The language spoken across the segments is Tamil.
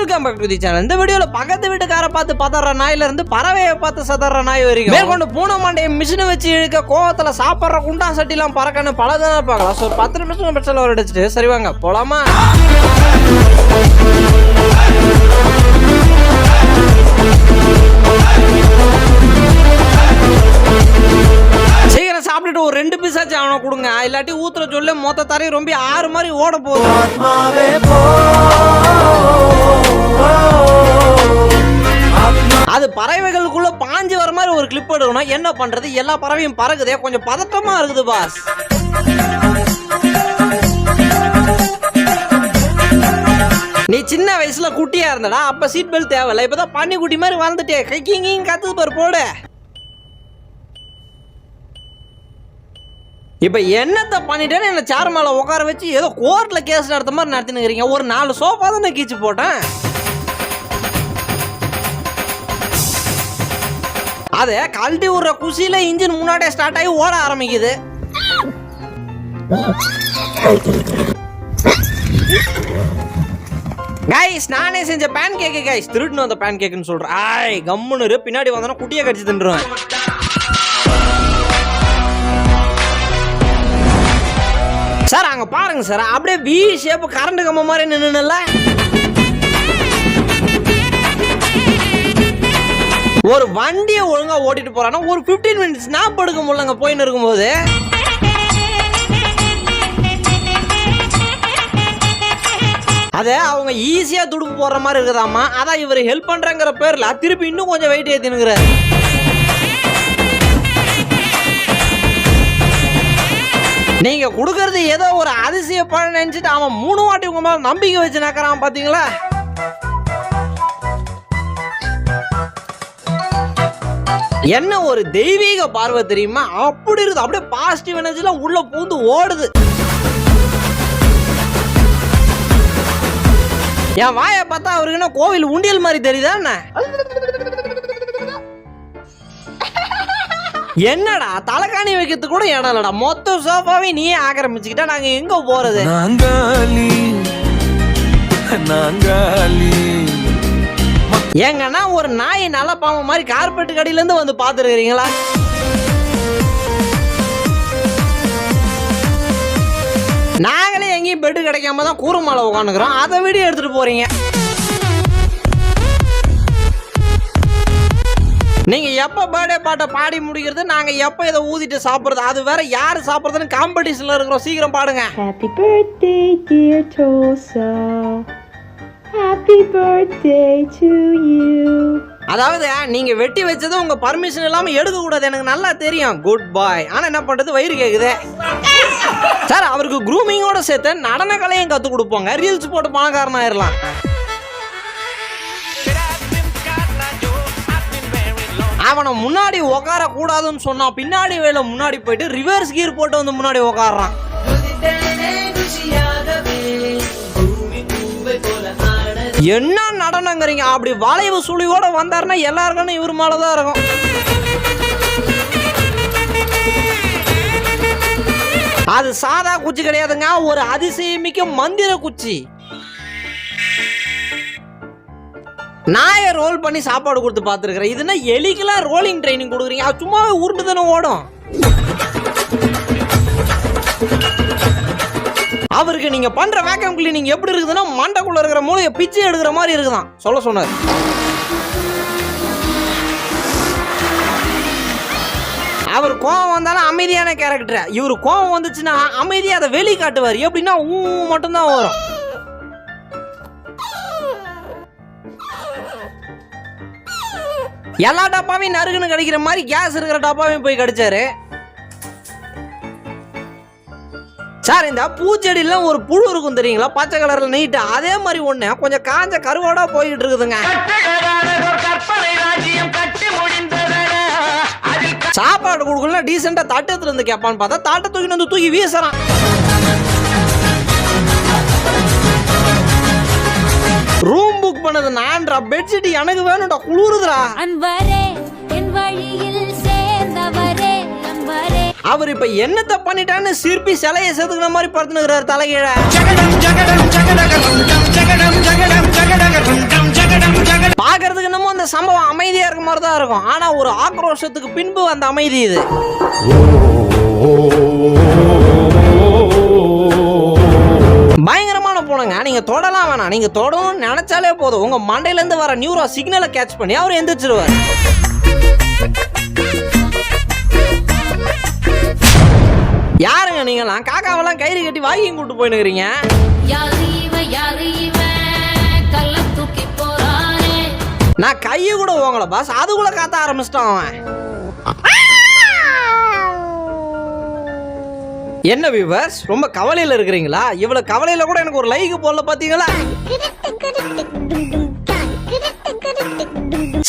Welcome back to the channel இந்த வீடியோல பக்கத்து வீட்டுக்கார பார்த்து பதற நாயில இருந்து பறவையை பார்த்து சதற நாய் வரைக்கும். மேற்கொண்டு பூனை மண்டையை மிஷினை வச்சு இழுக்க கோவத்துல சாப்பிட்ற குண்டா சட்டிலாம் பறக்கன்னு பலதான பார்க்கலாம். ஸோ பத்து நிமிஷம் பெட்ரோல் ஒரு அடிச்சுட்டு சரி வாங்க போலாமா? சீக்கிரம் சாப்பிட்டுட்டு ஒரு ரெண்டு பீஸ் அவனை கொடுங்க. இல்லாட்டி ஊத்துற சொல்லி மொத்த தரையும் ரொம்ப ஆறு மாதிரி ஓட போகுது. அது பறவைகளுக்குள்ள பாஞ்சு வர மாதிரி ஒரு கிளிப் எடுக்கணும். என்ன பண்றது? எல்லா பறவையும் பறக்குதே. கொஞ்சம் பதட்டமா இருக்குது பாஸ் நீ சின்ன வயசுல குட்டியா இருந்தடா. அப்ப சீட் பெல்ட் தேவையில்ல. இப்பதான் பண்ணி குட்டி மாதிரி வளர்ந்துட்டே கைக்கிங்க கத்துது பாரு போடு. இப்ப என்னத்த பண்ணிட்டேன்னு என்ன சேர் மேல உட்கார வச்சு ஏதோ கோர்ட்ல கேஸ் நடத்த மாதிரி நடத்தினுக்கிறீங்க ஒரு நாலு சோஃபா தானே கீச்சு போட்டேன். அதை கழட்டி விடுற குசியில இன்ஜின் முன்னாடியே ஸ்டார்ட் ஆகி ஓட ஆரம்பிக்குது. கைஸ் நானே செஞ்ச பேன் கேக்கு கைஸ் திருட்டுன்னு வந்த பேன் கேக்குன்னு சொல்றேன். ஆய் கம்முன்னு பின்னாடி வந்தனா குட்டியை கடிச்சு தின்றுவேன். சார் அங்க பாருங்க சார் அப்படியே வி ஷேப் கரண்ட் கம்ப மாதிரி நின்னுல ஒரு வண்டியை ஒழுங்கா ஓட்டிட்டு போறானா? ஒரு 15 மினிட்ஸ் படுக்க எடுக்க முடியலங்க போயின்னு இருக்கும்போது. அதை அவங்க ஈஸியா துடுப்பு போடுற மாதிரி இருக்குதாமா அதான் இவர் ஹெல்ப் பண்றங்கிற பேர்ல திருப்பி இன்னும் கொஞ்சம் வெயிட் ஏத்தினுங்கிறாரு. நீங்க கொடுக்கறது ஏதோ ஒரு அதிசய பழம் நினைச்சிட்டு அவன் மூணு வாட்டி உங்க மேல நம்பிக்கை வச்சு நக்கறான் பாத்தீங்களா? என்ன ஒரு தெய்வீக பார்வை தெரியுமா? அப்படி இருக்குது அப்படியே பாசிட்டிவ் எனர்ஜிலாம் உள்ள பூந்து ஓடுது. என் வாயை பார்த்தா அவருக்கு என்ன கோவில் உண்டியல் மாதிரி தெரியுதா என்ன? என்னடா தலைக்காணி வைக்கிறதுக்கு கூட இடம் இல்லடா. மொத்த சோஃபாவே நீயே ஆக்கிரமிச்சுக்கிட்டா நாங்க எங்க போறது? நாங்காலி நாங்காலி. எங்கன்னா ஒரு நாய் நல்ல பாம்பு மாதிரி கார்பெட் கடையிலேருந்து வந்து பார்த்துருக்கிறீங்களா? நாங்களே எங்கேயும் பெட்டு கிடைக்காம தான் கூரமால உட்காந்துக்கிறோம் அதை வீடியோ எடுத்துகிட்டு போகிறீங்க நீங்கள் எப்போ பர்த்டே பாட்டை பாடி முடிக்கிறது நாங்கள் எப்போ இதை ஊதிட்டு சாப்பிட்றது அது வேற யார் சாப்பிட்றதுன்னு காம்படிஷனில் இருக்கிறோம். சீக்கிரம் பாடுங்க. Happy birthday dear Tosa. Happy birthday to you. அதாவது நீங்க வெட்டி வச்சது உங்க பர்மிஷன் இல்லாம எடுக்க கூடாது எனக்கு நல்லா தெரியும். குட் பாய் ஆனா என்ன பண்றது? வயிறு கேக்குது. சார் அவருக்கு க்ரூமிங்கோட சேர்த்து நடன கலையும் கத்து கொடுப்போங்க. ரீல்ஸ் போட்டு பணக்காரன் ஆயிரலாம் அவனை முன்னாடி உட்கார கூடாதுன்னு சொன்னா பின்னாடி வேலை முன்னாடி போயிட்டு ரிவர்ஸ் கீர் போட்டு வந்து முன்னாடி உட்காடுறான் என்ன நடனங்கிறீங்க? அப்படி வளைவு சுழியோட வந்தாருன்னா எல்லாருக்கும் இவர் மேலதான் இருக்கும். அது சாதா குச்சி கிடையாதுங்க. ஒரு அதிசயமிக்க மந்திர குச்சி. நாயை ரோல் பண்ணி சாப்பாடு கொடுத்து பார்த்துருக்குறேன். இதுனா எலிக்கெல்லாம் ரோலிங் ட்ரைனிங் கொடுக்குறீங்க. அது சும்மாவே உருண்டு தானே ஓடும். அவருக்கு நீங்க பண்ற வேக்கம் கிளீனிங் எப்படி இருக்குதுன்னா மண்டைக்குள்ள இருக்கிற மூலையை பிச்சை எடுக்கிற மாதிரி இருக்குதான். சொல்ல சொன்னார். அவர் கோவம் வந்தாலும் அமைதியான கேரக்டர் இவர் கோவம் வந்துச்சுன்னா அமைதியாக அதை வெளி காட்டுவார் எப்படின்னா ஊ மட்டும்தான் வரும். எல்லா டப்பாவையும் நறுக்குன்னு கிடைக்கிற மாதிரி கேஸ் இருக்கிற டப்பாவையும் போய் கிடைச்சாரு. சார் இந்த பூச்செடியில ஒரு புழு இருக்கும் தெரியுங்களா? பச்சை கலர்ல நீட்டு அதே மாதிரி ஒண்ணு. கொஞ்சம் காஞ்ச கருவோட போய்கிட்டு இருக்குதுங்க. சாப்பாடு கொடுக்கல டீசெண்டா தட்டத்துல இருந்து வந்து கேட்பான்னு பார்த்தா தாட்டை தூக்கி வந்து தூக்கி வீசுறான். ரூம் புக் பண்ணது நான்டா. பெட்ஷீட் எனக்கு வேணும்டா. குளிருதுடா. அன்பரே என் வழியில் சேர்ந்தவரே. அவர் இப்ப என்னத்த பண்ணிட்டான்னு சிற்பி சிலையை செதுக்குன மாதிரி படுத்துனுக்குறாரு தலைகீழ. பாக்குறதுக்கு என்னமோ அந்த சம்பவம் அமைதியா இருக்க மாதிரி தான் இருக்கும். ஆனா ஒரு ஆக்ரோஷத்துக்கு பின்பு அந்த அமைதி இது. பயங்கரமான பூனைங்க. நீங்க தொடலாம் வேணாம். நீங்க தொடணும்னு நினைச்சாலே போதும். உங்க மண்டையில இருந்து வர நியூரோ சிக்னலை கேட்ச் பண்ணி அவர் எந்திரிச்சிருவார். யாருங்க நீங்களாம் காக்காவெல்லாம் கயிறு கட்டி வாங்கியும் கூட்டு போயினுக்கிறீங்க நான் கையை கூட ஓங்கல பாஸ் அதுக்குள்ள காத்த ஆரம்பிச்சிட்டான் அவன். என்ன வியூவர்ஸ் ரொம்ப கவலையில இருக்கிறீங்களா? இவ்வளவு கவலையில கூட எனக்கு ஒரு லைக் போடல பாத்தீங்களா?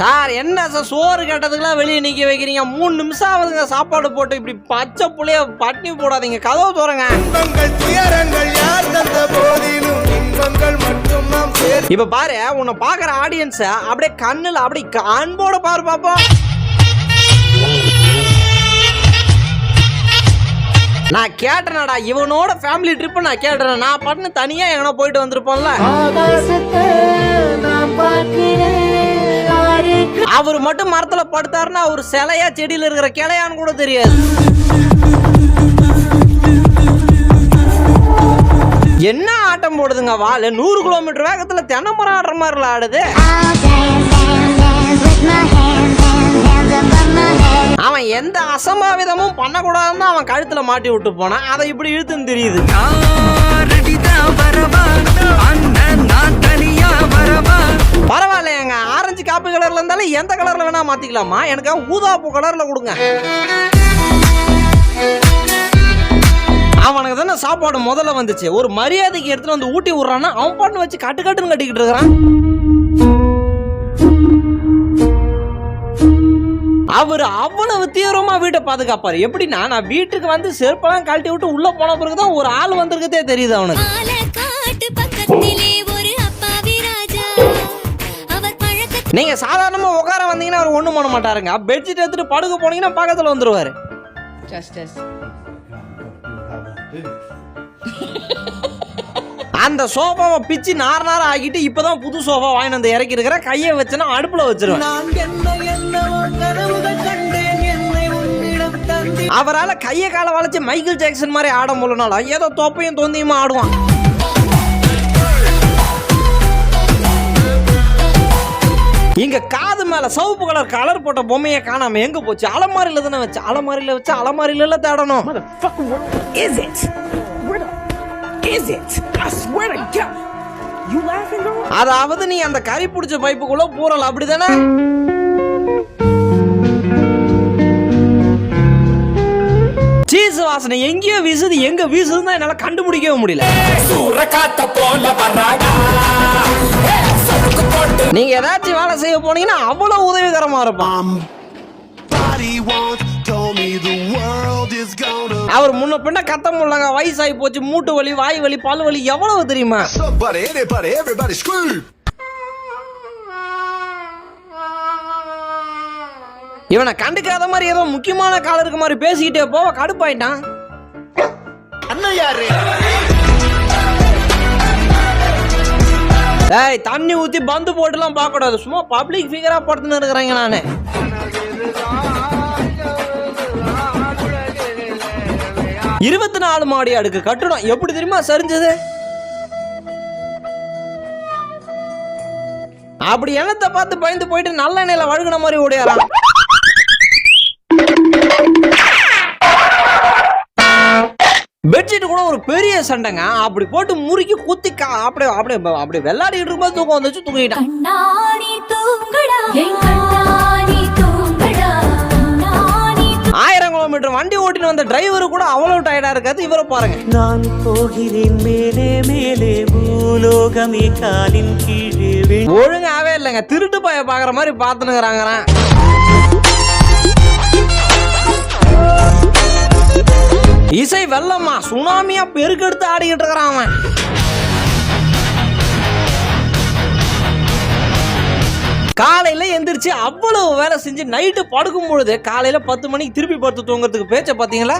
சார் என்ன சார் சோறு கேட்டதுக்கெல்லாம் வெளியே நிக்க வைக்கிறீங்க. மூணு நிமிஷம் ஆகுதுங்க சாப்பாடு போட்டு இப்படி பச்சை புள்ளைய பட்டினி போடாதீங்க. கதவு தோறங்க. இன்பங்கள் துயரங்கள் யார் தந்த போதிலும் இன்பங்கள் மட்டும் நாம் சேர்த்து இப்ப பாரு உன்னை பாக்குற ஆடியன்ஸ அப்படியே கண்ணுல அப்படி அன்போட பாரு பாப்போம் நான் கேட்டேனடா இவனோட ஃபேமிலி ட்ரிப் நான் கேட்டேன் நான் பண்ணு தனியா எங்கனா போயிட்டு வந்திருப்போம்ல. அவர் மட்டும் மரத்துல படுத்தாருன்னா அவர் சிலையா செடியில இருக்கிற கிளையான்னு கூட தெரியாது. என்ன ஆட்டம் போடுதுங்க வால்? நூறு கிலோமீட்டர் வேகத்துல தென்னை மரம் ஆடுற மாதிரில ஆடுது. அவன் எந்த அசம்பாவிதமும் பண்ணக்கூடாதுன்னு அவன் கழுத்துல மாட்டி விட்டு போனான். அதை இப்படி இழுத்துன்னு தெரியுது. இருந்தாலும் எந்த கலர்ல வேணா மாத்திக்கலாமா? எனக்கு ஊதாப்பூ கலர்ல கொடுங்க. அவனுக்கு தானே சாப்பாடு முதல்ல வந்துச்சு. ஒரு மரியாதைக்கு எடுத்துட்டு வந்து ஊட்டி விடுறான்னா அவன் பாட்டு வச்சு கட்டு கட்டுன்னு கட்டிக்கிட்டு இருக்கிறான். அவர் அவ்வளவு தீவிரமா வீட்டை பாதுகாப்பாரு. எப்படின்னா நான் வீட்டுக்கு வந்து செருப்பெல்லாம் கழட்டி விட்டு உள்ள போன பிறகுதான் ஒரு ஆள் வந்திருக்கதே தெரியுது அவனுக்கு. பழக்க நீங்க சாதாரணமா உட்கார வந்தீங்கன்னா அவர் ஒண்ணும் பண்ண மாட்டாருங்க. பெட்ஷீட் எடுத்துட்டு படுக்க போனீங்கன்னா பக்கத்துல வந்துருவாரு. அந்த சோஃபாவை பிச்சு நார் நார் ஆகிட்டு இப்பதான் புது சோஃபா வாங்கி வந்து இறக்கி இருக்கிற கையை வச்சுனா அடுப்புல வச்சிருவேன் அவரால கையை காலை வளைச்சு மைக்கேல் ஜாக்சன் மாதிரி ஆட முடியலனாலும் ஏதோ தொப்பையும் தொந்தியுமா ஆடுவான். இங்க காது மேல சிவப்பு கலர் கலர் போட்ட பொம்மையை காணாம எங்க போச்சு அலமாரியில தானே வச்சு அலமாரியில வச்சு அலமாரியில எல்லாம் தேடணும் is it? Where the is it? I swear to God. You laughing, girl? அதாவது நீ அந்த கறி பிடிச்ச பைப்புக்குள்ள பூரல் அப்படிதானே சீஸ் வாசனை எங்கேயோ வீசுது எங்க வீசுதுன்னு என்னால கண்டுபிடிக்கவே முடியல நீங்க ஏதாச்சும் வேலை செய்ய போனீங்கன்னா அவ்வளவு உதவிகரமா இருப்பான். அவர் முன்ன பின்ன கத்த முடியலங்க வயசாகி போச்சு மூட்டு வலி வாய் வலி பல் வலி எவ்வளவு தெரியுமா? இவனை கண்டுக்காத மாதிரி ஏதோ முக்கியமான காலம் இருக்க மாதிரி பேசிக்கிட்டே போவ கடுப்பாயிட்டான். அண்ணன் யாரு? ஏய் தண்ணி ஊத்தி பந்து போட்டுலாம் பார்க்க கூடாது சும்மா பப்ளிக் ஃபிகரா படுத்துன்னு இருக்கிறேங்க நானு. இருபத்தி நாலு மாடி அடுக்கு கட்டணம் எப்படி தெரியுமா சரிஞ்சது? அப்படி எண்ணத்தை பார்த்து பயந்து போயிட்டு நல்ல எண்ணெயில வழுகுன மாதிரி ஓடியாரான். பெட்ஷீட் கூட ஒரு பெரிய சண்டைங்க. அப்படி போட்டு முறுக்கி குத்தி அப்படியே அப்படியே அப்படியே வெள்ளாடிட்டு இருக்கும்போது தூக்கம் வந்துச்சு தூங்கிட்டான். ஆயிரம் கிலோமீட்டர் வண்டி ஓட்டின்னு வந்த டிரைவர் கூட அவ்வளவு டயர்டா இருக்காது. இவரை பாருங்க. நான் போகிறேன் மேலே மேலே. பூலோகமே காலின் கீழே ஒழுங்காவே இல்லைங்க. திருட்டு பைய பாக்குற மாதிரி பாத்துனுக்குறாங்க இசை வெள்ளம்மா சுனாமியா பெருக்கெடுத்து ஆடிக்கிட்டு இருக்கிறான் அவன். காலையில எந்திரிச்சு அவ்வளவு வேலை செஞ்சு நைட்டு படுக்கும் பொழுது காலையில பத்து மணிக்கு திருப்பி படுத்து தூங்குறதுக்கு பேச்ச பாத்தீங்களா?